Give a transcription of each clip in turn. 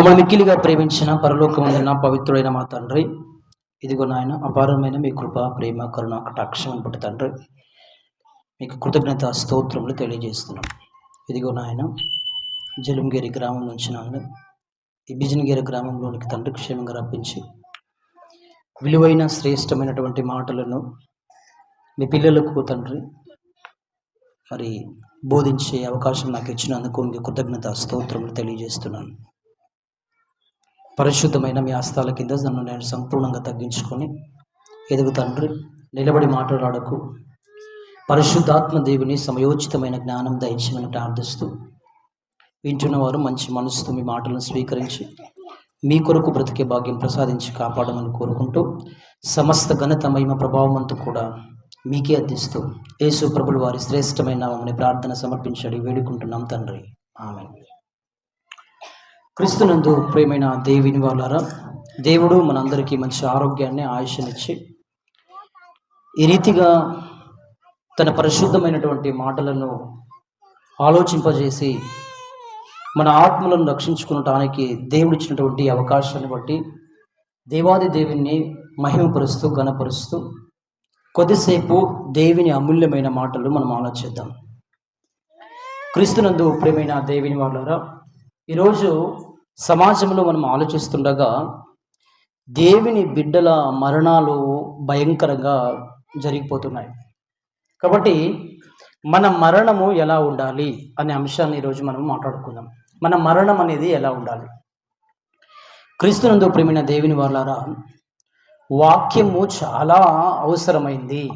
మమ్మల్ని మిక్కిలిగా ప్రేమించిన పరలోకమైన పవిత్రుడైన మా తండ్రి. ఇదిగో నాయన అపారమైన మీ కృప ప్రేమ కరుణ కటాక్షం బట్టి తండ్రి. మీకు కృతజ్ఞత స్తోత్రములు తెలియజేస్తున్నాం. ఇదిగో నాయన జలుంగేరి గ్రామం నుంచి నాన్న ఈ బిజినగిరి గ్రామంలోనికి తండ్రి క్షేమంగా రప్పించి విలువైన శ్రేష్టమైనటువంటి మాటలను మీ పిల్లలకు తండ్రి మరి బోధించే అవకాశం నాకు ఇచ్చినందుకు మీకు కృతజ్ఞత స్తోత్రములు తెలియజేస్తున్నాను. పరిశుద్ధమైన మీ ఆస్థాల కింద నన్ను నేను సంపూర్ణంగా తగ్గించుకొని ఎదుగు తండ్రి నిలబడి మాట్లాడకు. పరిశుద్ధాత్మ దేవుని సమయోచితమైన జ్ఞానం దయచేయమని ప్రార్థిస్తూ వింటున్నవారు మంచి మనసుతో మీ మాటలను స్వీకరించి మీ కొరకు బ్రతికే భాగ్యం ప్రసాదించి కాపాడమని కోరుకుంటూ సమస్త ఘనత మహిమ ప్రభావం అంతా కూడా మీకే అందిస్తూ యేసు ప్రభులు వారి శ్రేష్టమైన ప్రార్థన సమర్పించడి వేడుకుంటున్నాం తండ్రి. ఆమె క్రీస్తునందు ప్రేమైన దేవిని వాళ్ళారా దేవుడు మనందరికీ మంచి ఆరోగ్యాన్ని ఆయుష్నిచ్చి ఈ రీతిగా తన పరిశుద్ధమైనటువంటి మాటలను ఆలోచింపజేసి మన ఆత్మలను రక్షించుకునటానికి దేవుడిచ్చినటువంటి అవకాశాన్ని బట్టి దేవాది దేవుణ్ణి మహిమపరుస్తూ గణపరుస్తూ కొద్దిసేపు దేవుని అమూల్యమైన మాటలు మనం ఆలోచిద్దాం. క్రీస్తునందు ప్రేమైన దేవుని వాళ్ళారా ఈరోజు సమాజంలో మనం ఆలోచిస్తుండగా దేవుని బిడ్డల మరణాలు భయంకరంగా జరిగిపోతున్నాయి. కాబట్టి మన మరణము ఎలా ఉండాలి అనే అంశాన్ని ఈరోజు మనం మాట్లాడుకుందాం. మన మరణం అనేది ఎలా ఉండాలి? క్రీస్తునందు ప్రేమైన దేవుని వాళ్ళారా వాక్యము చాలా అవసరమైంది.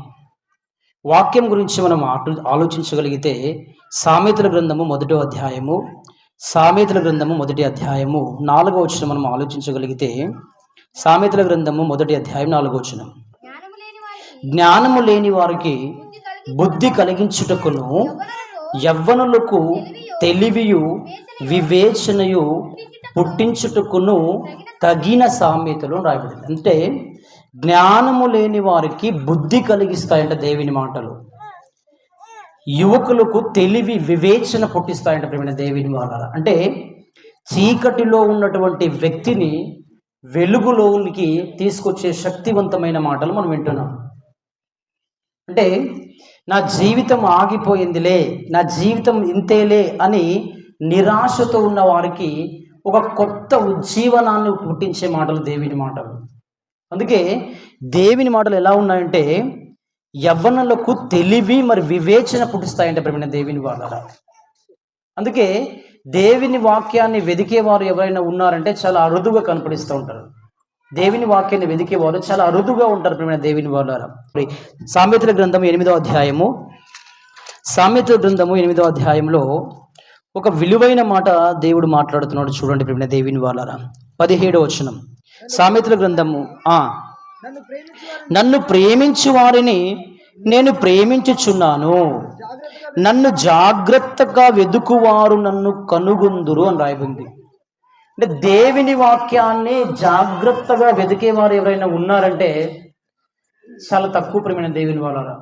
వాక్యం గురించి మనం ఆలోచించగలిగితే సామెతల గ్రంథము మొదటి అధ్యాయము సామెతల గ్రంథము మొదటి అధ్యాయము నాలుగో వచ్చిన మనం ఆలోచించగలిగితే సామెతల గ్రంథము మొదటి అధ్యాయం నాలుగో వచ్చిన జ్ఞానము లేని వారికి వారికి బుద్ధి కలిగించుటకును యవ్వనులకు తెలివియు వివేచనయు పుట్టించుటకును తగిన సామెతలు రాయబడింది. అంటే జ్ఞానము లేని వారికి బుద్ధి కలిగిస్తాయంట దేవుని మాటలు. యువకులకు తెలివి వివేచన పుట్టిస్తాయంట ప్రేమైన దేవుని వాళ్ళ అంటే చీకటిలో ఉన్నటువంటి వ్యక్తిని వెలుగులోనికి తీసుకొచ్చే శక్తివంతమైన మాటలు మనం వింటున్నాం. అంటే నా జీవితం ఆగిపోయిందిలే నా జీవితం ఇంతేలే అని నిరాశతో ఉన్న వారికి ఒక కొత్త ఉజ్జీవనాన్ని పుట్టించే మాటలు దేవుని మాటలు. అందుకే దేవుని మాటలు ఎలా ఉన్నాయంటే యవ్వనులకు తెలివి మరి వివేచన పుట్టిస్తాయంటే ప్రేమైన దేవుని వాళ్ళ అందుకే దేవుని వాక్యాన్ని వెదికేవారు ఎవరైనా ఉన్నారంటే చాలా అరుదుగా కనపడిస్తూ ఉంటారు. దేవుని వాక్యాన్ని వెదికేవారు చాలా అరుదుగా ఉంటారు ప్రేమైన దేవుని వాళ్ళారా సామెతల గ్రంథం ఎనిమిదో అధ్యాయము సామెతల గ్రంథము ఎనిమిదో అధ్యాయంలో ఒక విలువైన మాట దేవుడు మాట్లాడుతున్నాడు చూడండి ప్రేమైన దేవుని వాళ్ళారా పదిహేడో వచనం. సామెతల గ్రంథము ఆ నన్ను ప్రేమించి వారిని నేను ప్రేమించుచున్నాను. నన్ను జాగ్రత్తగా వెదుకువారు నన్ను కనుగొందురు అని రాయబడింది. అంటే దేవుని వాక్యాన్ని జాగ్రత్తగా వెతికేవారు ఎవరైనా ఉన్నారంటే చాలా తక్కువ ప్రేమైన దేవుని వాళ్ళ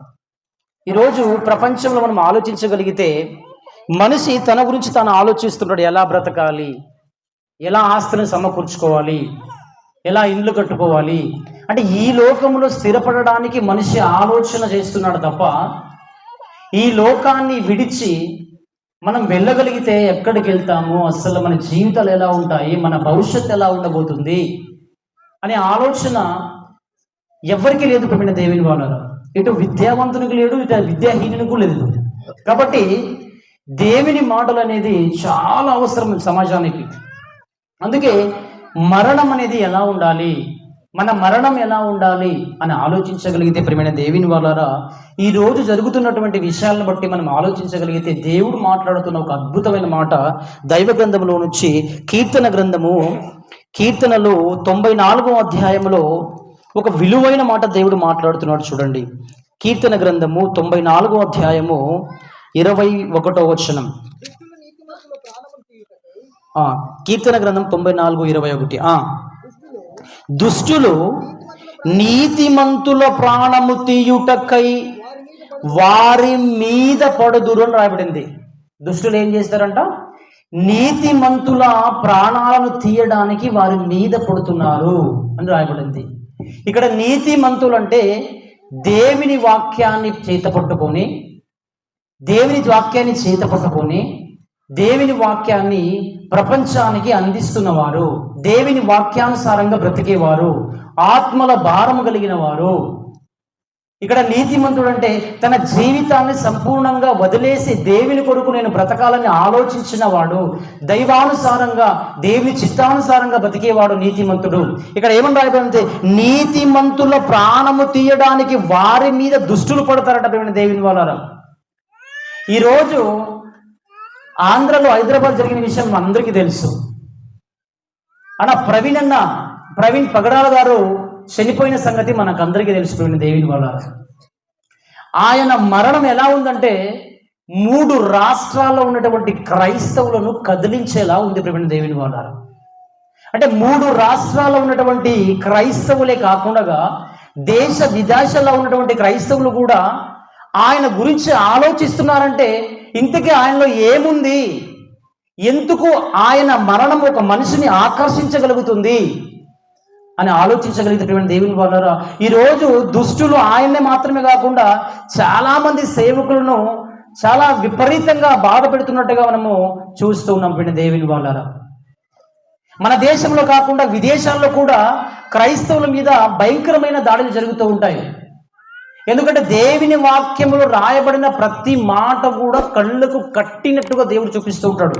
ఈరోజు ప్రపంచంలో మనం ఆలోచించగలిగితే మనిషి తన గురించి తాను ఆలోచిస్తుంటాడు ఎలా బ్రతకాలి ఎలా ఆస్తులను సమకూర్చుకోవాలి ఎలా ఇండ్లు కట్టుకోవాలి? అంటే ఈ లోకంలో స్థిరపడడానికి మనిషి ఆలోచన చేస్తున్నాడు తప్ప ఈ లోకాన్ని విడిచి మనం వెళ్ళగలిగితే ఎక్కడికి వెళ్తాము? అసలు మన జీవితాలు ఎలా ఉంటాయి? మన భవిష్యత్తు ఎలా ఉండబోతుంది? అనే ఆలోచన ఎవరికి లేదు ప్రేమైన దేవుని వాళ్ళ ఇటు విద్యావంతునికి లేడు ఇటు విద్యాహీనునికి లేదు. కాబట్టి దేవుని మాటలు అనేది చాలా అవసరం సమాజానికి. అందుకే మరణం అనేది ఎలా ఉండాలి? మన మరణం ఎలా ఉండాలి అని ఆలోచించగలిగితే ప్రేమైన దేవిని వాళ్ళారా ఈ రోజు జరుగుతున్నటువంటి విషయాలను బట్టి మనం ఆలోచించగలిగితే దేవుడు మాట్లాడుతున్న ఒక అద్భుతమైన మాట దైవ గ్రంథంలో నుంచి కీర్తన గ్రంథము కీర్తనలో తొంభై నాలుగో అధ్యాయంలో ఒక విలువైన మాట దేవుడు మాట్లాడుతున్నాడు చూడండి. కీర్తన గ్రంథము తొంభై నాలుగో అధ్యాయము ఇరవై ఒకటో వచనం దుష్టులు నీతిమంతుల ప్రాణమును తీయుటకై ఆ, కీర్తన గ్రంథం తొంభై నాలుగు ఇరవై ఒకటి. దుష్టులు నీతిమంతుల ప్రాణము తీయుటకై వారి మీద మీద పడుదురు అని రాయబడింది. దుష్టులు ఏం చేస్తారంట? నీతిమంతుల ప్రాణాలను తీయడానికి వారి మీద పడుతున్నారు అని రాయబడింది. ఇక్కడ నీతిమంతులు అంటే దేవుని వాక్యాన్ని చేతపట్టుకొని దేవుని వాక్యాన్ని చేతపట్టుకొని దేవుని వాక్యాన్ని ప్రపంచానికి అందిస్తున్నవారు దేవుని వాక్యానుసారంగా బ్రతికేవారు ఆత్మల భారము కలిగిన వారు ఇక్కడ నీతిమంతుడు అంటే తన జీవితాన్ని సంపూర్ణంగా వదిలేసి దేవుని కొరకు నేను బ్రతకాలని ఆలోచించిన వాడు దైవానుసారంగా దేవుని చిత్తానుసారంగా బతికేవాడు నీతిమంతుడు. ఇక్కడ ఏమని రాయబడింది? నీతిమంతుల ప్రాణము తీయడానికి వారి మీద దుష్టులు పడతారట దేవుని వాళ్ళ ఈరోజు ఆంధ్రలో హైదరాబాద్ జరిగిన విషయం అందరికీ తెలుసు. అన్న ప్రవీణ్ అన్న ప్రవీణ్ పగడాల గారు చనిపోయిన సంగతి మనకు అందరికీ తెలిసిపోయిన దేవుని వాళ్ళ ఆయన మరణం ఎలా ఉందంటే మూడు రాష్ట్రాల్లో ఉన్నటువంటి క్రైస్తవులను కదిలించేలా ఉంది ప్రవీణ్ దేవుని వాళ్ళ అంటే మూడు రాష్ట్రాల్లో ఉన్నటువంటి క్రైస్తవులే కాకుండా దేశ విదేశాల్లో ఉన్నటువంటి క్రైస్తవులు కూడా ఆయన గురించి ఆలోచిస్తున్నారంటే ఇంతకీ ఆయనలో ఏముంది? ఎందుకు ఆయన మరణం ఒక మనిషిని ఆకర్షించగలుగుతుంది? అని ఆలోచించగలిగినటువంటి దేవుని వాళ్ళరా ఈరోజు దుష్టులు ఆయన్నే మాత్రమే కాకుండా చాలామంది సేవకులను చాలా విపరీతంగా బాధ పెడుతున్నట్టుగా మనము చూస్తూ ఉన్నాం దేవుని వాళ్ళరా మన దేశంలో కాకుండా విదేశాల్లో కూడా క్రైస్తవుల మీద భయంకరమైన దాడులు జరుగుతూ ఉంటాయి. ఎందుకంటే దేవుని వాక్యములో రాయబడిన ప్రతి మాట కూడా కళ్ళకు కట్టినట్టుగా దేవుడు చూపిస్తూ ఉంటాడు.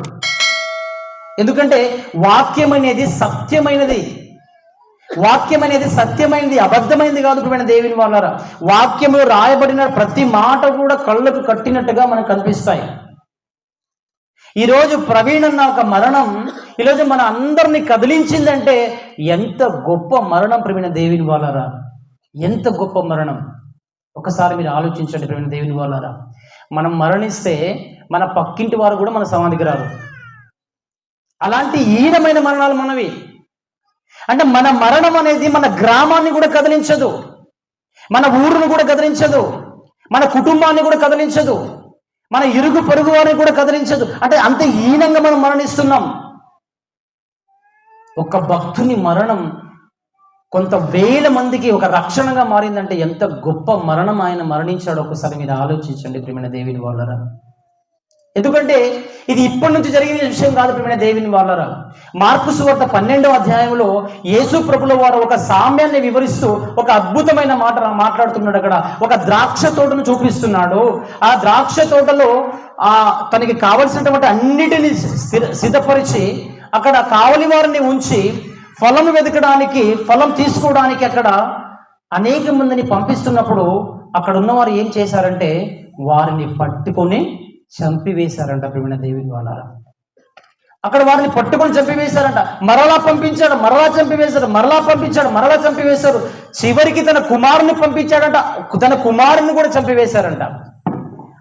ఎందుకంటే వాక్యం అనేది సత్యమైనది. వాక్యం అనేది సత్యమైనది అబద్ధమైనది కాదు ప్రియమైన దేవుని వాళ్ళారా వాక్యంలో రాయబడిన ప్రతి మాట కూడా కళ్ళకు కట్టినట్టుగా మనకు కనిపిస్తాయి. ఈరోజు ప్రవీణ్ అన్న ఒక మరణం ఈరోజు మన అందరిని కదిలించిందంటే ఎంత గొప్ప మరణం ప్రవీణ దేవిని వాళ్ళారా ఎంత గొప్ప మరణం. ఒకసారి మీరు ఆలోచించండి ప్రవీణ దేవుని వాళ్ళారా. మనం మరణిస్తే మన పక్కింటి వారు కూడా మన సమాధికి రారు. అలాంటి హీనమైన మరణాలు మనవి. అంటే మన మరణం అనేది మన గ్రామాన్ని కూడా కదిలించదు. మన ఊరును కూడా కదిలించదు. మన కుటుంబాన్ని కూడా కదిలించదు. మన ఇరుగు పొరుగు వారిని కూడా కదిలించదు. అంటే అంత హీనంగా మనం మరణిస్తున్నాం. ఒక భక్తుని మరణం కొంత వేల మందికి ఒక రక్షణగా మారిందంటే ఎంత గొప్ప మరణం ఆయన మరణించాడో ఒకసారి మీరు ఆలోచించండి ప్రియమైన దేవిని వాళ్ళరా. ఎందుకంటే ఇది ఇప్పటి నుంచి జరిగిన విషయం కాదు ప్రియమైన దేవిని వాళ్ళరా. మార్పు సువార్త పన్నెండవ అధ్యాయంలో యేసు ప్రభుల వారు ఒక సామ్యాన్ని వివరిస్తూ ఒక అద్భుతమైన మాట మాట్లాడుతున్నాడు అక్కడ. ఒక ద్రాక్ష తోటను చూపిస్తున్నాడు. ఆ ద్రాక్ష తోటలో ఆ తనకి కావలసినటువంటి అన్నిటిని స్థిర సిద్ధపరిచి అక్కడ కావలి వారిని ఉంచి ఫలం వెతకడానికి ఫలం తీసుకోవడానికి అక్కడ అనేక మందిని పంపిస్తున్నప్పుడు అక్కడ ఉన్నవారు ఏం చేశారంటే వారిని పట్టుకొని చంపివేశారంట ప్రేమిణ దేవుని వాళ్ళారా. అక్కడ వారిని పట్టుకొని చంపివేశారంట. మరలా పంపించాడు మరలా చంపివేశాడు మరలా పంపించాడు మరలా చంపివేశారు చివరికి తన కుమారుని పంపించాడంట తన కుమారుని కూడా చంపివేశారంట.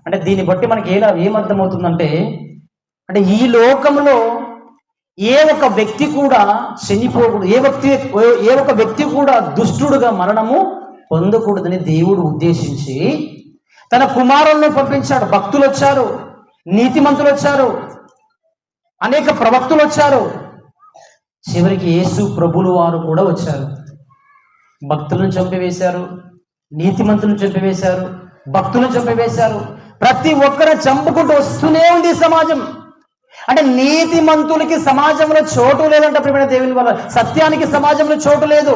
అంటే దీన్ని బట్టి మనకి ఏలా ఏమర్థమవుతుందంటే అంటే ఈ లోకంలో ఏ ఒక వ్యక్తి కూడా చనిపోకూడదు. ఏ వ్యక్తి ఏ ఒక వ్యక్తి కూడా దుష్టుడుగా మరణము పొందకూడదని దేవుడు ఉద్దేశించి తన కుమారులను పంపించాడు. భక్తులు వచ్చారు నీతిమంతులు వచ్చారు అనేక ప్రవక్తులు వచ్చారు చివరికి యేసు ప్రభులు వారు కూడా వచ్చారు. భక్తులను చంపివేశారు నీతిమంతులను చంపివేశారు భక్తులను చంపివేశారు. ప్రతి ఒక్కరు చంపుకుంటూ వస్తూనే ఉంది సమాజం. అంటే నీతిమంతులకి సమాజంలో చోటు లేదంట ప్రియమైన దేవుని వల్ల సత్యానికి సమాజంలో చోటు లేదు.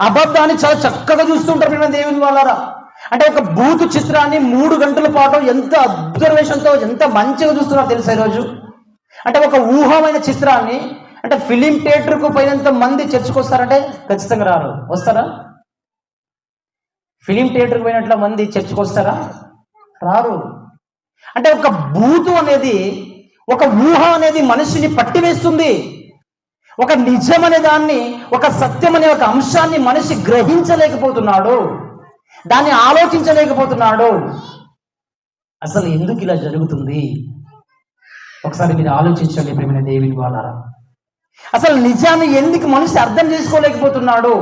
అబద్ధాన్ని చాలా చక్కగా చూస్తుంటారు ప్రియమైన దేవుని వాళ్ళరా అంటే ఒక బూతు చిత్రాన్ని మూడు గంటల పాటు ఎంత అబ్జర్వేషన్తో ఎంత మంచిగా చూస్తున్నారు తెలుసా ఈరోజు? అంటే ఒక ఊహమైన చిత్రాన్ని అంటే ఫిలిం థియేటర్కు పోయినంత మంది చర్చకు వస్తారంటే ఖచ్చితంగా రారు. వస్తారా? ఫిలిం థియేటర్కి పోయినట్ల మంది చర్చకు వస్తారా? రారు. అంటే ఒక బూతు అనేది ఒక ఊహ అనేది మనిషిని పట్టివేస్తుంది. ఒక నిజం అనే దాన్ని ఒక సత్యం అనే ఒక అంశాన్ని మనిషి గ్రహించలేకపోతున్నాడు. దాన్ని ఆలోచించలేకపోతున్నాడు. అసలు ఎందుకు ఇలా జరుగుతుంది? ఒకసారి మీరు ఆలోచించండి ప్రేమైన దేవిని వాళ్ళారా అసలు నిజాన్ని ఎందుకు మనిషి అర్థం చేసుకోలేకపోతున్నాడు?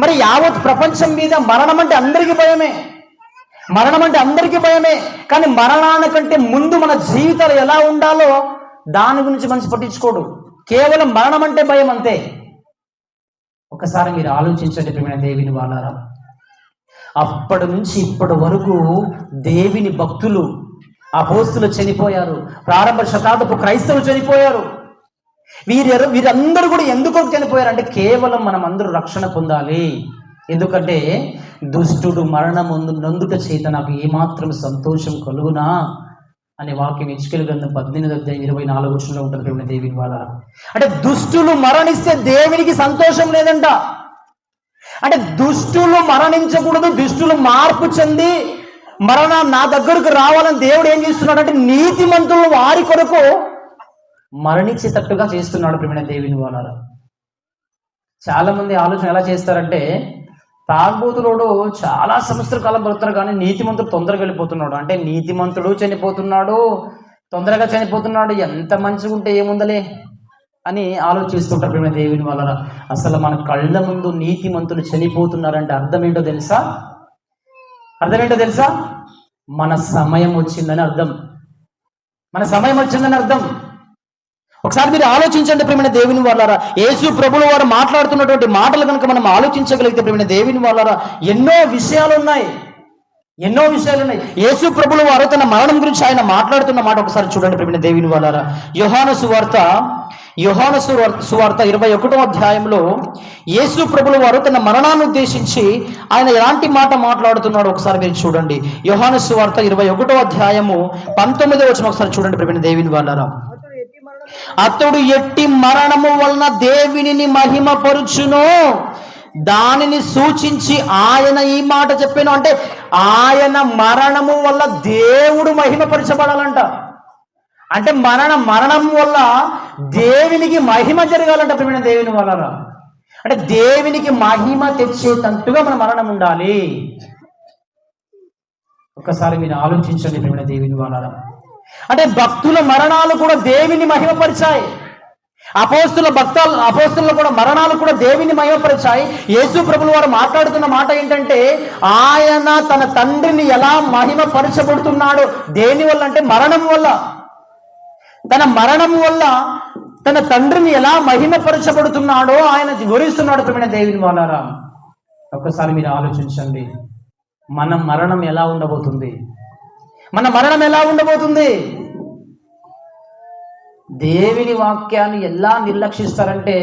మరి యావత్ ప్రపంచం మీద మరణం అంటే అందరికీ భయమే. మరణం అంటే అందరికీ భయమే కానీ మరణానికంటే ముందు మన జీవితాలు ఎలా ఉండాలో దాని గురించి మనిషి పట్టించుకోడు. కేవలం మరణం అంటే భయం అంతే. ఒకసారి మీరు ఆలోచించండి ప్రియమైన దేవిని వాళ్ళారా అప్పటి నుంచి ఇప్పటి వరకు దేవిని భక్తులు అపోస్తులు చనిపోయారు ప్రారంభ శతాబ్దపు క్రైస్తవులు చనిపోయారు. వీరు వీరందరూ కూడా ఎందుకు చనిపోయారు అంటే కేవలం మనం అందరూ రక్షణ పొందాలి. ఎందుకంటే దుష్టుడు మరణం నందుట చేత నాకు ఏమాత్రం సంతోషం కలుగునా? అనే వాక్యం ఇచ్చుకెలు గ్రంథం పద్దెనిమిది అధ్యాయం ఇరవై నాలుగు వచ్చంలో ఉంటుంది ప్రేమ దేవిని వాళ్ళ అంటే దుష్టులు మరణిస్తే దేవునికి సంతోషం లేదంట. అంటే దుష్టులు మరణించకూడదు దుష్టులు మార్పు చెంది మరణ నా దగ్గరకు రావాలని దేవుడు ఏం చేస్తున్నాడు అంటే నీతిమంతులు వారి కొరకు మరణించేటట్టుగా చేస్తున్నాడు ప్రేమ దేవిని వాళ్ళ చాలా మంది ఆలోచన ఎలా చేస్తారంటే తాగుబోతులోడు చాలా సంవత్సర కాలం బ్రతున్నారు కానీ నీతిమంతుడు తొందరగా వెళ్ళిపోతున్నాడు. అంటే నీతిమంతుడు చనిపోతున్నాడు తొందరగా చనిపోతున్నాడు ఎంత మంచిగా ఉంటే ఏముందలే అని ఆలోచిస్తుంటారు ప్రేమ దేవుని వల్ల అసలు మన కళ్ళ ముందు నీతిమంతులు చనిపోతున్నారంటే అర్థం ఏంటో తెలుసా? అర్థం ఏంటో తెలుసా? మన సమయం వచ్చిందని అర్థం. మన సమయం వచ్చిందని అర్థం. ఒకసారి మీరు ఆలోచించండి ప్రేమైన దేవుని వాళ్ళారా యేసు ప్రభులు వారు మాట్లాడుతున్నటువంటి మాటలు కనుక మనం ఆలోచించగలిగితే ప్రేమైన దేవుని వాళ్ళారా ఎన్నో విషయాలు ఉన్నాయి ఎన్నో విషయాలు ఉన్నాయి యేసు ప్రభుల వారు తన మరణం గురించి ఆయన మాట్లాడుతున్న మాట ఒకసారి చూడండి ప్రేమిన దేవుని వాళ్ళారా యోహాను సువార్త యోహాను సువార్త సువార్త ఇరవై ఒకటో అధ్యాయంలో యేసు ప్రభుల వారు తన మరణాన్ని ఉద్దేశించి ఆయన ఎలాంటి మాట మాట్లాడుతున్నాడు ఒకసారి మీరు చూడండి. యోహాను సువార్త ఇరవై ఒకటో అధ్యాయము పంతొమ్మిదో వచ్చిన ఒకసారి చూడండి ప్రేమిన దేవుని వాళ్ళారా అతడు ఎట్టి మరణము వలన దేవునిని మహిమపరుచును? దానిని సూచించి ఆయన ఈ మాట చెప్పాను అంటే ఆయన మరణము వల్ల దేవుడు మహిమపరచబడాలంట. అంటే మరణ మరణం వల్ల దేవునికి మహిమ జరగాలంట ప్రియమైన దేవుని వల్ల అంటే దేవునికి మహిమ తెచ్చేటట్టుగా మన మరణం ఉండాలి. ఒక్కసారి మీరు ఆలోచించండి ప్రియమైన దేవుని వాళ్ళ అంటే భక్తుల మరణాలు కూడా దేవిని మహిమపరిచాయి. అపోస్తుల భక్త అపోస్తుల కూడా మరణాలు కూడా దేవిని మహిమపరిచాయి. యేసు ప్రభులు వారు మాట్లాడుతున్న మాట ఏంటంటే ఆయన తన తండ్రిని ఎలా మహిమపరచబడుతున్నాడు దేని వల్ల అంటే మరణం వల్ల. తన మరణం వల్ల తన తండ్రిని ఎలా మహిమపరచబడుతున్నాడో ఆయన వివరిస్తున్నాడు ప్రియమైన దేవిని వాళ్ళారా ఒక్కసారి మీరు ఆలోచించండి. మన మరణం ఎలా ఉండబోతుంది? మన మరణం ఎలా ఉండబోతుంది? దేవుని వాక్యాన్ని ఎలా నిర్లక్షిస్తారంటే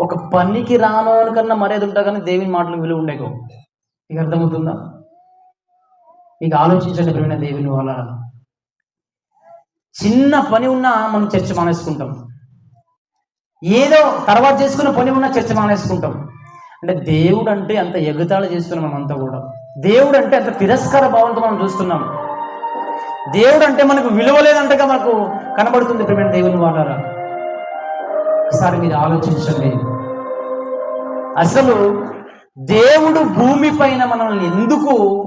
ఒక పనికి రాను కన్నా మర్యాద ఉంటా కానీ దేవుని మాటలు విలువ ఉండేకో మీకు అర్థమవుతుందా? మీకు ఆలోచించండి ప్రేమ దేవుని వాళ్ళ చిన్న పని ఉన్నా మనం చర్చ మానేసుకుంటాం. ఏదో తర్వాత చేసుకున్న పని ఉన్నా చర్చ మానేసుకుంటాం. అంటే దేవుడు అంటే అంత ఎగతాళి చేస్తున్నాం మనం అంతా కూడా. దేవుడు అంటే అంత తిరస్కార భావంతో మనం చూస్తున్నాం. దేవుడు అంటే మనకు విలువ లేదంటగా మనకు కనబడుతుంది ప్రేమ దేవుని వాళ్ళారా ఒకసారి మీరు ఆలోచించండి. అసలు దేవుడు భూమి పైన మనల్ని ఎందుకు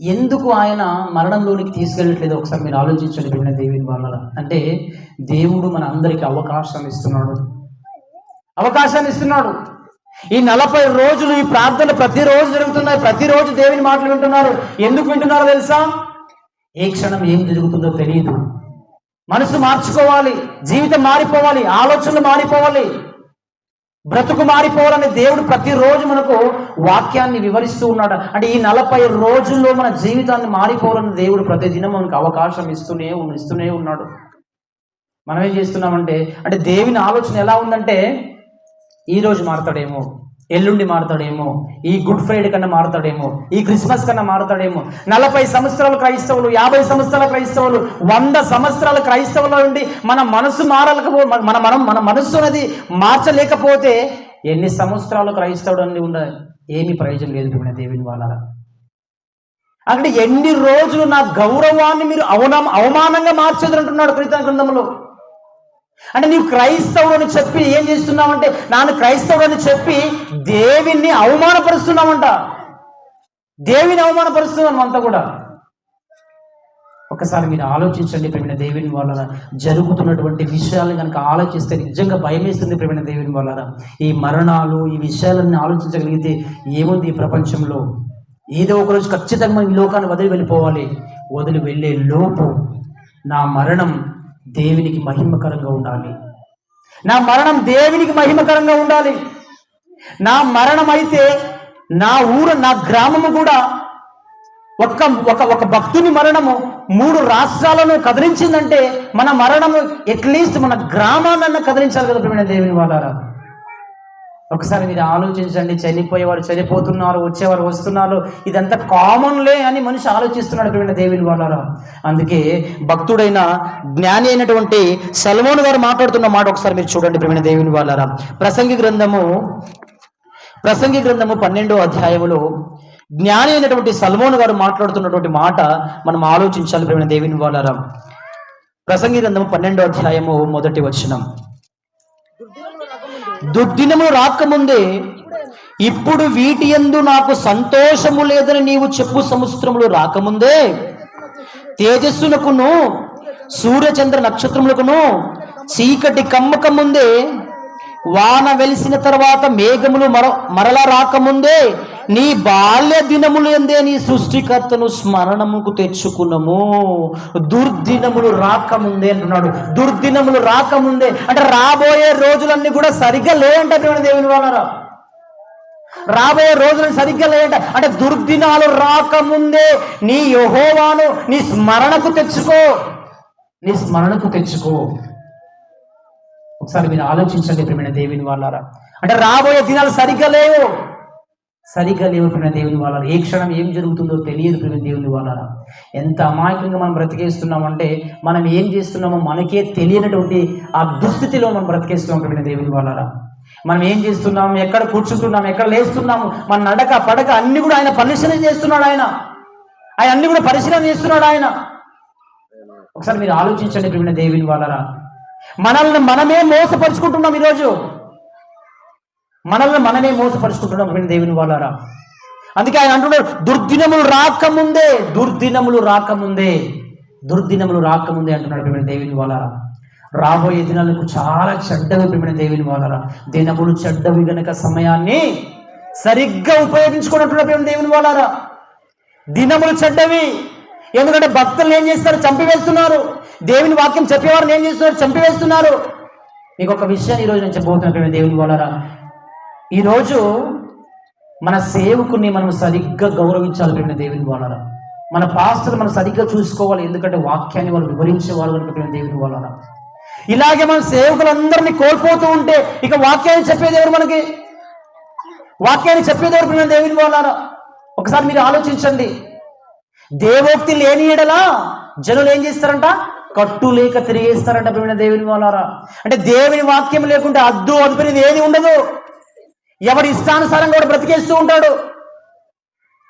ఎందుకు ఆయన మరణంలోనికి తీసుకెళ్ళట్లేదు? ఒకసారి మీరు ఆలోచించండి ప్రేమ దేవుని వాళ్ళ అంటే దేవుడు మన అందరికి అవకాశం ఇస్తున్నాడు. అవకాశాన్ని ఇస్తున్నాడు. ఈ నలభై రోజులు ఈ ప్రార్థన ప్రతిరోజు జరుగుతున్నాయి ప్రతిరోజు దేవుని మాటలు వింటున్నారు. ఎందుకు వింటున్నారో తెలుసా? ఏ క్షణం ఏం జరుగుతుందో తెలియదు మనసు మార్చుకోవాలి జీవితం మారిపోవాలి ఆలోచనలు మారిపోవాలి. బ్రతుకు మారిపోవాలని దేవుడు ప్రతిరోజు మనకు వాక్యాన్ని వివరిస్తూ ఉన్నాడు. అంటే ఈ నలభై రోజుల్లో మన జీవితాన్ని మారిపోవాలని దేవుడు ప్రతి దినం మనకు అవకాశం ఇస్తూనే ఇస్తూనే ఉన్నాడు. మనం ఏం చేస్తున్నామంటే అంటే దేవుని ఆలోచన ఎలా ఉందంటే ఈ రోజు మారతాడేమో ఎల్లుండి మారతాడేమో ఈ గుడ్ ఫ్రైడే కన్నా మారతాడేమో ఈ క్రిస్మస్ కన్నా మారతాడేమో. నలభై సంవత్సరాల క్రైస్తవులు యాభై సంవత్సరాల క్రైస్తవులు వంద సంవత్సరాల క్రైస్తవుల నుండి మన మనసు మారలేకపో మన మనం మన మనస్సు అనేది మార్చలేకపోతే ఎన్ని సంవత్సరాలు క్రైస్తవుడు అని ఉండ ఏమీ ప్రయోజనం లేదు ప్రియమైన దేవుని వాళ్ళ అక్కడ ఎన్ని రోజులు నా గౌరవాన్ని మీరు అవనా అవమానంగా మార్చేదంటున్నాడు అంటున్నాడు గ్రంథంలో. అంటే నీవు క్రైస్తవుడు అని చెప్పి ఏం చేస్తున్నావంటే నాను క్రైస్తవుడు అని చెప్పి దేవిని అవమానపరుస్తున్నామంట దేవిని అవమానపరుస్తున్నాం అంతా కూడా. ఒకసారి మీరు ఆలోచించండి ప్రేమిన దేవుని వల్ల జరుగుతున్నటువంటి విషయాలను కనుక ఆలోచిస్తే నిజంగా భయం వేస్తుంది ప్రేమిన దేవుని వల్ల ఈ మరణాలు ఈ విషయాలన్నీ ఆలోచించగలిగితే ఏముంది ఈ ప్రపంచంలో? ఏదో ఒక రోజు ఖచ్చితంగా ఈ లోకాన్ని వదిలి వెళ్ళిపోవాలి. వదిలి వెళ్ళే లోపు నా మరణం దేవునికి మహిమకరంగా ఉండాలి. నా మరణం దేవునికి మహిమకరంగా ఉండాలి. నా మరణం అయితే నా ఊరు నా గ్రామము కూడా ఒక్క ఒక ఒక భక్తుని మరణము మూడు రాష్ట్రాలను కదిలించిందంటే మన మరణము అట్లీస్ట్ మన గ్రామాన్నన్నా కదిలించాలి కదా ప్రియమైన దేవుని వాళ్ళారా ఒకసారి మీరు ఆలోచించండి చనిపోయేవారు చనిపోతున్నారు వచ్చేవారు వస్తున్నారు. ఇదంతా కామన్లే అని మనిషి ఆలోచిస్తున్నాడు ప్రియమైన దేవుని వాళ్ళారా. అందుకే భక్తుడైన జ్ఞాని అయినటువంటి సల్మోన్ గారు మాట్లాడుతున్న మాట ఒకసారి మీరు చూడండి ప్రియమైన దేవుని వాళ్ళారా. ప్రసంగి గ్రంథము ప్రసంగి గ్రంథము పన్నెండో అధ్యాయములో జ్ఞాని అయినటువంటి సల్మోన్ గారు మాట్లాడుతున్నటువంటి మాట మనం ఆలోచించాలి ప్రేమ దేవుని వాళ్ళారా. ప్రసంగి గ్రంథము పన్నెండో అధ్యాయము మొదటి వచనం. దుర్దినములు రాకముందే ఇప్పుడు వీటి యందు నాకు సంతోషము లేదని నీవు చెప్పు సంవత్సరములు రాకముందే. తేజస్సునకును సూర్యచంద్ర నక్షత్రములకును చీకటి కమ్మక ముందే వాన వెలిసిన తర్వాత మేఘములు మర మరల రాకముందే నీ బాల్య దినములు ఎందే నీ సృష్టికర్తను స్మరణముకు తెచ్చుకున్నాము దుర్దినములు రాకముందే అంటున్నాడు. దుర్దినములు రాకముందే. అంటే రాబోయే రోజులన్నీ కూడా సరిగ్గా లేవంట దేవుని వాళ్ళరా? రాబోయే రోజులను సరిగ్గా లేట అంటే దుర్దినాలు రాకముందే నీ యహోవాను నీ స్మరణకు తెచ్చుకో. నీ స్మరణకు తెచ్చుకో. ఒకసారి మీరు ఆలోచించండి ప్రేమైన దేవిని వాళ్ళారా. అంటే రాబోయే దినాలు సరిగ్గా లేవు. సరిగ్గా లేవు దేవుని వాళ్ళ. ఏ క్షణం ఏం జరుగుతుందో తెలియదు ప్రియమైన దేవుని వాళ్ళ. ఎంత అమాయకంగా మనం బ్రతికేస్తున్నామంటే మనం ఏం చేస్తున్నామో మనకే తెలియనటువంటి ఆ దుస్థితిలో మనం బ్రతికేస్తున్నాం ప్రియమైన దేవుని వాళ్ళ. మనం ఏం చేస్తున్నాము ఎక్కడ కూర్చుంటున్నాం? ఎక్కడ లేస్తున్నాము? మన నడక పడక అన్ని కూడా ఆయన పరిశీలన చేస్తున్నాడు ఆయన. ఆయన అన్ని కూడా పరిశీలన చేస్తున్నాడు ఆయన. ఒకసారి మీరు ఆలోచించండి ప్రియమైన దేవుని వాళ్ళరా మనల్ని మనమే మోసపరుచుకుంటున్నాం ఈరోజు. మనల్ని మనమే మోసపరుచుకుంటున్నాం ప్రియమైన దేవుని వాళ్ళారా అందుకే ఆయన అంటున్నాడు దుర్దినములు రాకముందే దుర్దినములు రాకముందే దుర్దినములు రాకముందే అంటున్నాడు ప్రేమ దేవుని వాళ్ళారా రాబోయే దినాలకు చాలా చెడ్డవి ప్రేమ దేవుని వాళ్ళారా దినములు చెడ్డవి గనక సమయాన్ని సరిగ్గా ఉపయోగించుకున్నట్టున్న ప్రియమైన దేవుని వాళ్ళారా దినములు చెడ్డవి. ఎందుకంటే భక్తులు ఏం చేస్తారు చంపివేస్తున్నారు. దేవుని వాక్యం చెప్పేవారు ఏం చేస్తున్నారు? చంపివేస్తున్నారు. మీకు ఒక విషయాన్ని ఈరోజు నేను చెప్పబోతున్నా దేవుని వాళ్ళారా ఈరోజు మన సేవకుని మనం సరిగ్గా గౌరవించాలి ప్రేమ దేవుని వాళ్ళరా మన పాస్టర్ మనం సరిగ్గా చూసుకోవాలి ఎందుకంటే వాక్యాన్ని వాళ్ళు వివరించే వాళ్ళు కనుక దేవుని వాళ్ళరా ఇలాగే మన సేవకులందరినీ కోల్పోతూ ఉంటే ఇక వాక్యాన్ని చెప్పేది ఎవరు మనకి? వాక్యాన్ని చెప్పేది ఎవరు దేవుని వాళ్ళరా ఒకసారి మీరు ఆలోచించండి. దేవోక్తి లేని ఎడలా జనులు ఏం చేస్తారంట? కట్టు లేక తిరిగేస్తారంట ప్రేమ దేవుని వాళ్ళారా అంటే దేవుని వాక్యం లేకుంటే అద్దు అదుపునేది ఏది ఉండదు. ఎవరి ఇష్టానుసారంగా కూడా బ్రతికేస్తూ ఉంటాడు.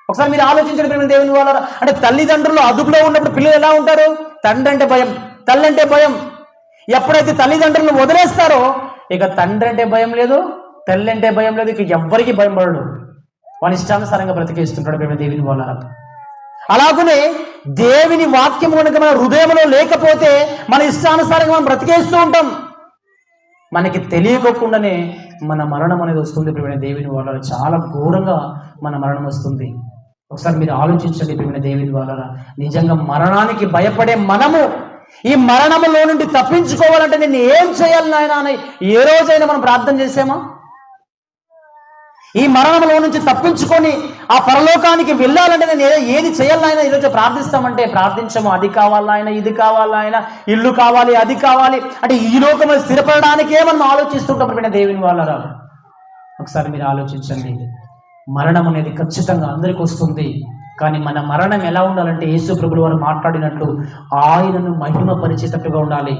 ఒకసారి మీరు ఆలోచించండి ప్రేమ దేవుని వాళ్ళ అంటే తల్లిదండ్రులు అదుపులో ఉన్నప్పుడు పిల్లలు ఎలా ఉంటారు? తండ్రి అంటే భయం. తల్లి అంటే భయం. ఎప్పుడైతే తల్లిదండ్రులను వదిలేస్తారో ఇక తండ్రి అంటే భయం లేదు తల్లి అంటే భయం లేదు ఇక ఎవ్వరికి భయం పడడు. వాని ఇష్టానుసారంగా బ్రతికేస్తుంటాడు ప్రేమ దేవుని వాళ్ళ అలాగనే దేవుని వాక్యం కనుక మన హృదయంలో లేకపోతే మన ఇష్టానుసారంగా మనం బ్రతికేస్తూ ఉంటాం. మనకి తెలియకోకుండానే మన మరణం అనేది వస్తుంది ప్రియమైన దేవుని వాళ్ళ చాలా ఘోరంగా మన మరణం వస్తుంది. ఒకసారి మీరు ఆలోచించండి ప్రియమైన దేవుని వాళ్ళ నిజంగా మరణానికి భయపడే మనము ఈ మరణములో నుండి తప్పించుకోవాలంటే నేను ఏం చేయాలి నాయన అని ఏ రోజైనా మనం ప్రార్థన చేసామా? ఈ మరణంలో నుంచి తప్పించుకొని ఆ పరలోకానికి వెళ్ళాలంటే నేను ఏది చేయాలైనా ఈరోజు ప్రార్థిస్తామంటే ప్రార్థించము. అది కావాలైనా ఇది కావాలైనా ఇల్లు కావాలి అది కావాలి. అంటే ఈ లోకంలో స్థిరపడడానికే మనం ఆలోచిస్తుంటాం ప్రియమైన దేవుని వాళ్ళరా? ఒకసారి మీరు ఆలోచించండి. మరణం అనేది ఖచ్చితంగా అందరికి వస్తుంది. కానీ మన మరణం ఎలా ఉండాలంటే యేసు ప్రభులు వారు మాట్లాడినట్లు ఆయనను మహిమ పరిచేటట్టుగా ఉండాలి.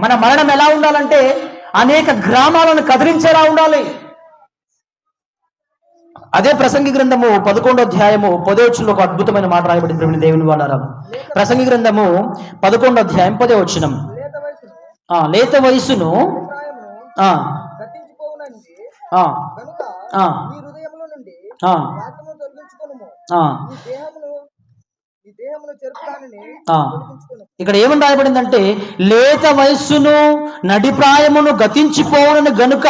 మన మరణం ఎలా ఉండాలంటే అనేక గ్రామాలను కదిలించేలా ఉండాలి. అదే ప్రసంగి గ్రంథము పదకొండో అధ్యాయము పదవచ్చులో ఒక అద్భుతమైన మాట రాయబడింది ప్రేమ దేవుని వాళ్ళారా ప్రసంగి గ్రంథము పదకొండో అధ్యాయం పదే వచ్చినం లేత వయసును ఆ, ఇక్కడ ఏమని రాయబడిందంటే లేత వయస్సును నడిప్రాయమును గతించిపోవునని గనుక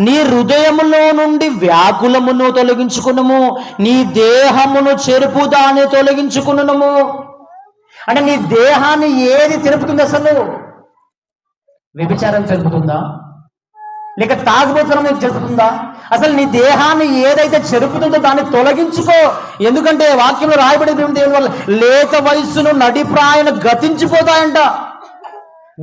నీ హృదయములో నుండి వ్యాకులమును తొలగించుకునము నీ దేహమును చెరుపు దాన్ని తొలగించుకునము. అంటే నీ దేహాన్ని ఏది తెలుపుతుంది అసలు? వ్యభిచారం తెలుపుతుందా? లేక తాగుబోతనం చెరుపుతుందా అసలు నీ దేహాన్ని ఏదైతే చెరుపుతుందో దాన్ని తొలగించుకో. ఎందుకంటే వాక్యంలో రాయబడి దేవుని వల్ల లేత వయస్సును నడిప్రాయను గతించిపోతాయంట.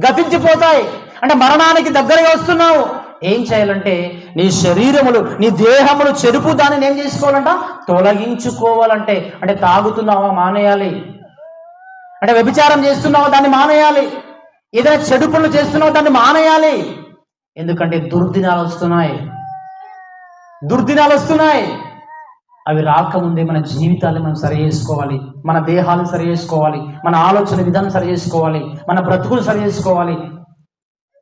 గతించిపోతాయి. అంటే మరణానికి దగ్గరగా వస్తున్నావు. ఏం చేయాలంటే నీ శరీరములు నీ దేహములు చెరుపు దానిని ఏం చేసుకోవాలంట? తొలగించుకోవాలంటే. అంటే తాగుతున్నావా మానేయాలి? అంటే వ్యభిచారం చేస్తున్నావా దాన్ని మానేయాలి? ఏదైనా చెడు పనులు చేస్తున్నావా దాన్ని మానేయాలి? ఎందుకంటే దుర్దినాలు వస్తున్నాయి. దుర్దినాలు వస్తున్నాయి. అవి రాకముందే మన జీవితాన్ని మనం సరి చేసుకోవాలి. మన దేహాలను సరి చేసుకోవాలి. మన ఆలోచన విధానం సరి చేసుకోవాలి. మన బ్రతుకులు సరి చేసుకోవాలి.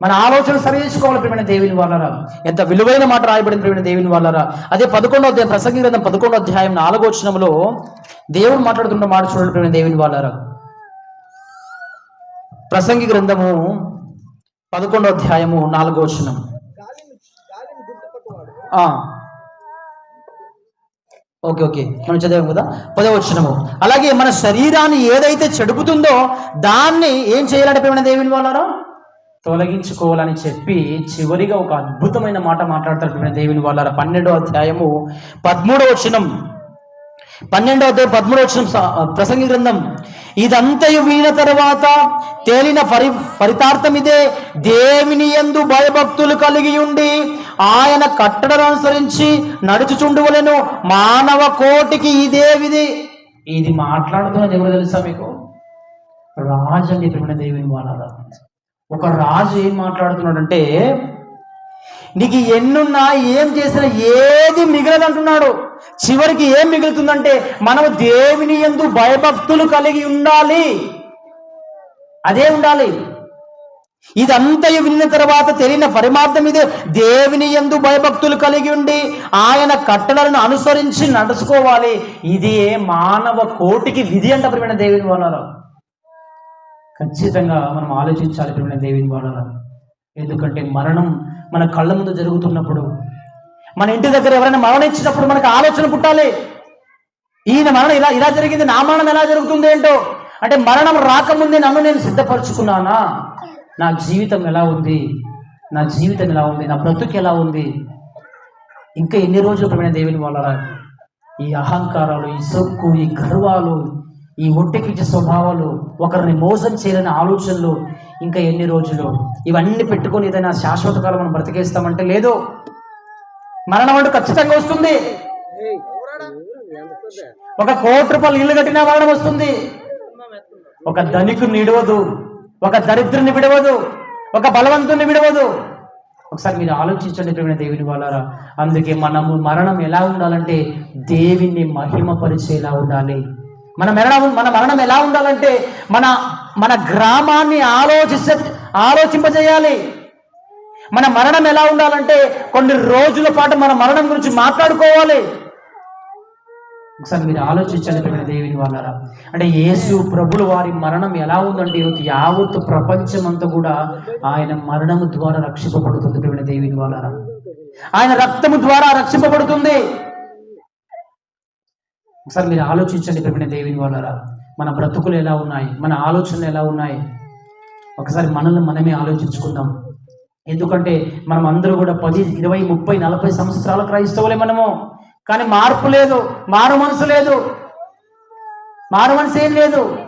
మన ఆలోచన సరి చేసుకోవాలి ప్రియమైన దేవుని వాళ్ళరా ఎంత విలువైన మాట రాయబడింది ప్రియమైన దేవుని వాళ్ళరా అదే పదకొండో అధ్యాయం ప్రసంగి గ్రంథం పదకొండో అధ్యాయం నాలుగో వచనంలో దేవుడు మాట్లాడుతున్న మాట చూడండి ప్రియమైన దేవుని వాళ్ళరా ప్రసంగి గ్రంథము పదకొండో అధ్యాయము నాలుగో వచనం గాలిని గాలిని గుర్తుపట్టువాడు ఆ. Okay okay. మనం చదివాం కదా? పదవచనము అలాగే మన శరీరాన్ని ఏదైతే చెడుపుతుందో దాన్ని ఏం చేయాలంటే ప్రేమ దేవుని వాళ్ళారో తొలగించుకోవాలని చెప్పి చివరిగా ఒక అద్భుతమైన మాట మాట్లాడతారు దేవుని వాళ్ళారా పన్నెండో అధ్యాయము పదమూడవ వచనం. పన్నెండో అధ్యాయం పదమూడో వచ్చిన ప్రసంగి గ్రంథం. ఇదంతయు వినిన తర్వాత తేలిన ఫరి ఫలితార్థం ఇదే దేవుని యందు భయభక్తులు కలిగి ఉండి ఆయన కట్టడను అనుసరించి నడుచుచుండువలను. మానవ కోటికి ఇదే విధి. ఇది మాట్లాడుతున్నది ఎవరు తెలుసా మీకు? రాజు అండి ప్రేమ దేవుని వాళ్ళ ఒక రాజు ఏం మాట్లాడుతున్నాడంటే నీకు ఎన్నున్నా ఏం చేసినా ఏది మిగలదంటున్నాడు. చివరికి ఏం మిగులుతుందంటే మనం దేవుని ఎందు భయభక్తులు కలిగి ఉండాలి. అదే ఉండాలి. ఇదంతా విన్న తర్వాత తెలియని పరిమార్థం ఇదే. దేవుని ఎందు భయభక్తులు కలిగి ఉండి ఆయన కట్టడలను అనుసరించి నడుచుకోవాలి. ఇదే మానవ కోటికి విధి అంట ప్రియమైన దేవుని వాళ్ళ ఖచ్చితంగా మనం ఆలోచించాలి ప్రియమైన దేవుని వాళ్ళ ఎందుకంటే మరణం మన కళ్ళ ముందు జరుగుతున్నప్పుడు మన ఇంటి దగ్గర ఎవరైనా మరణించినప్పుడు మనకు ఆలోచన పుట్టాలి. ఈయన మరణం ఇలా ఇలా జరిగింది నా మరణం ఎలా జరుగుతుంది ఏంటో? అంటే మరణం రాకముందే నన్ను నేను సిద్ధపరచుకున్నానా? నా జీవితం ఎలా ఉంది? నా జీవితం ఎలా ఉంది? నా బ్రతుకు ఎలా ఉంది? ఇంకా ఎన్ని రోజులు పడిన దేవుని వాళ్ళరా ఈ అహంకారాలు ఈ సొక్కు ఈ గర్వాలు ఈ ఒట్టెకిచ్చే స్వభావాలు ఒకరిని మోసం చేయాలని ఆలోచనలు ఇంకా ఎన్ని రోజులు? ఇవన్నీ పెట్టుకొని ఏదైనా శాశ్వత కాలం మనం బ్రతికేస్తామంటే లేదు. మరణం అంటూ ఖచ్చితంగా వస్తుంది. ఒక కోటి రూపాయలు ఇల్లు కట్టినా మరణం వస్తుంది. ఒక ధనికుని విడవదు ఒక దరిద్రుని విడవదు ఒక బలవంతుని విడవదు. ఒకసారి మీరు ఆలోచించండి ప్రేమ దేవుని వాళ్ళారా అందుకే మనము మరణం ఎలా ఉండాలంటే దేవిని మహిమపరిచేలా ఉండాలి. మన మరణం మన మరణం ఎలా ఉండాలంటే మన మన గ్రామాన్ని ఆలోచించ ఆలోచింపజేయాలి. మన మరణం ఎలా ఉండాలంటే కొన్ని రోజుల పాటు మన మరణం గురించి మాట్లాడుకోవాలి. ఒకసారి మీరు ఆలోచించండి ప్రేమ దేవుని వాళ్ళరా అంటే యేసు ప్రభులు వారి మరణం ఎలా ఈరోజు యావత్ ప్రపంచం అంతా కూడా ఆయన మరణము ద్వారా రక్షింపబడుతుంది ప్రేమ దేవుని వాళ్ళరా ఆయన రక్తము ద్వారా రక్షింపబడుతుంది. ఒకసారి మీరు ఆలోచించండి ప్రేమ దేవుని వాళ్ళరా మన బ్రతుకులు ఎలా ఉన్నాయి? మన ఆలోచనలు ఎలా ఉన్నాయి? ఒకసారి మనల్ని మనమే ఆలోచించుకుందాం. ఎందుకంటే మనం అందరూ కూడా పది ఇరవై ముప్పై నలభై సంవత్సరాల క్రైస్తవులే మనము. కానీ మార్పు లేదు మారు మనసు లేదు. మారు మనసు ఏం లేదు.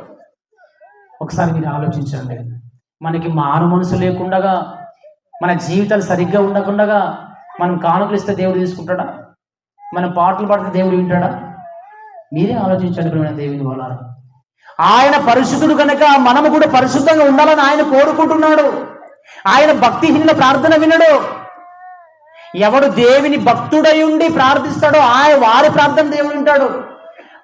ఒకసారి మీరు ఆలోచించండి. మనకి మారు మనసు లేకుండా మన జీవితాలు సరిగ్గా ఉండకుండా మనం కానుకలు ఇస్తే దేవుడు తీసుకుంటాడా? మనం పాటలు పాడితే దేవుడు వింటాడా? మీరే ఆలోచించండి మన దేవుని వాళ్ళ ఆయన పరిశుద్ధుడు కనుక మనము కూడా పరిశుద్ధంగా ఉండాలని ఆయన కోరుకుంటున్నాడు. ఆయన భక్తిహీన ప్రార్థన వినడు. ఎవడు దేవుని భక్తుడై ఉండి ప్రార్థిస్తాడో ఆయన వారి ప్రార్థన దేవుడు వింటాడు.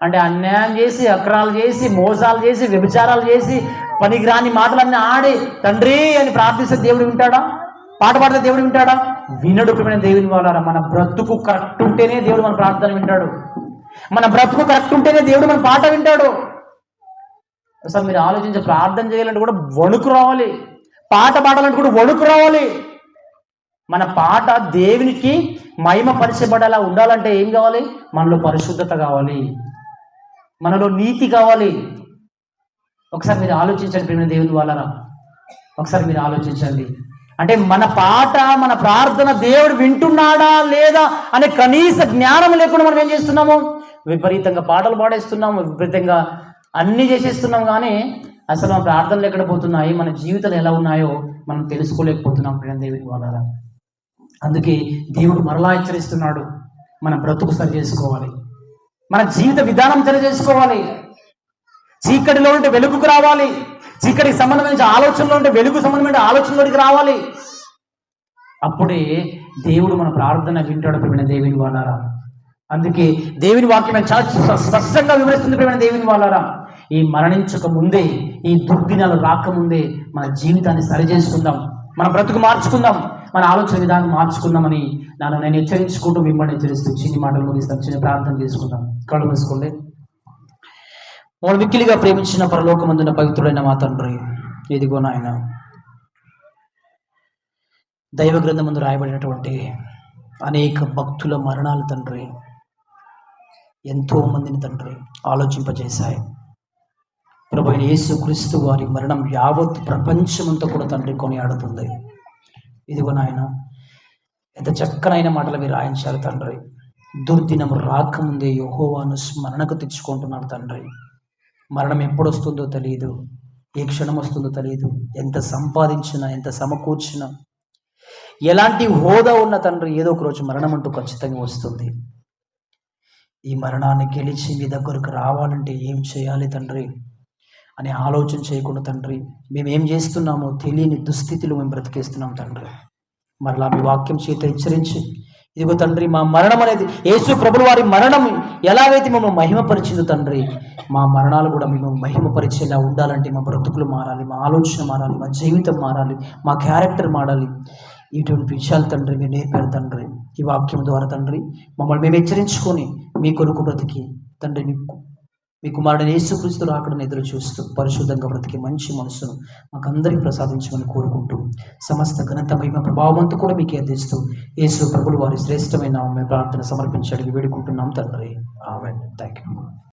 అంటే అన్యాయం చేసి అక్రాలు చేసి మోసాలు చేసి వ్యభిచారాలు చేసి పనికిరాని మాటలన్నీ ఆడి తండ్రి అని ప్రార్థిస్తే దేవుడు వింటాడా? పాట పాడితే దేవుడు వింటాడా? వినడు ప్రియమైన దేవుని వాళ్ళారా మన బ్రతుకు కరెక్ట్ ఉంటేనే దేవుడు మన ప్రార్థన వింటాడు. మన బ్రతుకు కరెక్ట్ ఉంటేనే దేవుడు మన పాట వింటాడు. అసలు మీరు ఆలోచించి ప్రార్థన చేయాలంటే కూడా వణుకు రావాలి. పాట పాడాలంటే కూడా వణుకు రావాలి. మన పాట దేవునికి మహిమ పరిచయబడేలా ఉండాలంటే ఏం కావాలి? మనలో పరిశుద్ధత కావాలి. మనలో నీతి కావాలి. ఒకసారి మీరు ఆలోచించండి ప్రేమ దేవుని వాళ్ళరా. ఒకసారి మీరు ఆలోచించండి. అంటే మన పాట మన ప్రార్థన దేవుడు వింటున్నాడా లేదా అనే కనీస జ్ఞానం లేకుండా మనం ఏం చేస్తున్నాము? విపరీతంగా పాటలు పాడేస్తున్నాము విపరీతంగా అన్నీ చేసేస్తున్నాం కానీ అసలు మన ప్రార్థనలు ఎక్కడ పోతున్నాయి? మన జీవితాలు ఎలా ఉన్నాయో మనం తెలుసుకోలేకపోతున్నాం ప్రియ దేవుని వాళ్ళ అందుకే దేవుడు మరలా హెచ్చరిస్తున్నాడు మన బ్రతుకు సరి చేసుకోవాలి మన జీవిత విధానం సరి చేసుకోవాలి చీకటిలో ఉంటే వెలుగుకు రావాలి. చీకటికి సంబంధమైన ఆలోచనలో ఉంటే వెలుగు సంబంధమైన ఆలోచనలోకి రావాలి. అప్పుడే దేవుడు మన ప్రార్థన వింటాడు ప్రేమైన దేవుని వాళ్ళారా అందుకే దేవుని వాక్యం చాలా స్పష్టంగా వివరిస్తుంది ప్రేమైన దేవుని వాళ్ళారా ఈ మరణించక ముందే ఈ దుర్దినాలు రాకముందే మన జీవితాన్ని సరి చేసుకుందాం మన బ్రతుకు మార్చుకుందాం. మన ఆలోచన విధానం మార్చుకుందామని నన్ను నేను హెచ్చరించుకుంటూ మిమ్మల్ని హెచ్చరిస్తూ చిన్ని మాటలు ముగిస్తాను. చిన్న ప్రార్థన చేసుకుందాం. కళ్ళు మూసుకోండి. మమ్మల్ని మిక్కిలిగా ప్రేమించిన పరలోకమందున పవిత్రుడైన మా తండ్రి ఇదిగో నాయన దైవ గ్రంథం ముందు రాయబడినటువంటి అనేక భక్తుల మరణాలు తండ్రి ఎంతో మందిని తండ్రి ఆలోచింపజేశాయి. ప్రభు అయిన యేసు క్రీస్తు వారి మరణం యావత్ ప్రపంచమంతా కూడా తండ్రి కొనియాడుతుంది. ఇదిగో నాయన ఎంత చక్కనైన మాటలు మీరు రాయించారు తండ్రి. దుర్దినం రాకముందే యహోవాను స్మరణకు తెచ్చుకుంటున్నారు తండ్రి. మరణం ఎప్పుడు వస్తుందో తెలియదు ఏ క్షణం వస్తుందో తెలియదు ఎంత సంపాదించినా ఎంత సమకూర్చినా. ఎలాంటి హోదా ఉన్న తండ్రి ఏదో ఒక రోజు మరణం అంటూ ఖచ్చితంగా వస్తుంది. ఈ మరణాన్ని గెలిచి మీ దగ్గరకు రావాలంటే ఏం చేయాలి తండ్రి? అని ఆలోచన చేయకుండా తండ్రి మేము ఏం చేస్తున్నామో తెలియని దుస్థితిలో మేము బ్రతికేస్తున్నాం తండ్రి. మరలా మీ వాక్యం చేత హెచ్చరించి ఇదిగో తండ్రి మా మరణం అనేది యేసు ప్రభులు వారి మరణం ఎలాగైతే మమ్మల్ని మహిమపరిచిందో తండ్రి మా మరణాలు కూడా మేము మహిమపరిచేలా ఉండాలంటే మా బ్రతుకులు మారాలి మా ఆలోచన మారాలి మా జీవితం మారాలి మా క్యారెక్టర్ మారాలి. ఇటువంటి విషయాలు తండ్రి మీరు నేర్పారు తండ్రి. ఈ వాక్యం ద్వారా తండ్రి మమ్మల్ని మేము హెచ్చరించుకొని మీ కొరకు బ్రతికి తండ్రి మీకు మీ కుమారుడు యేసుక్రీస్తు రాకడని ఎదురు చూస్తూ పరిశుద్ధంగా బ్రతికి మంచి మనసును మాకందరికి ప్రసాదించమని కోరుకుంటూ సమస్త ఘనత మహిమ ప్రభావం అంతా కూడా మీకు అందిస్తూ యేసు ప్రభులు వారి శ్రేష్టమైన ప్రార్థన సమర్పించడానికి వేడుకుంటున్నాం తండ్రి. ఆమె థ్యాంక్ యూ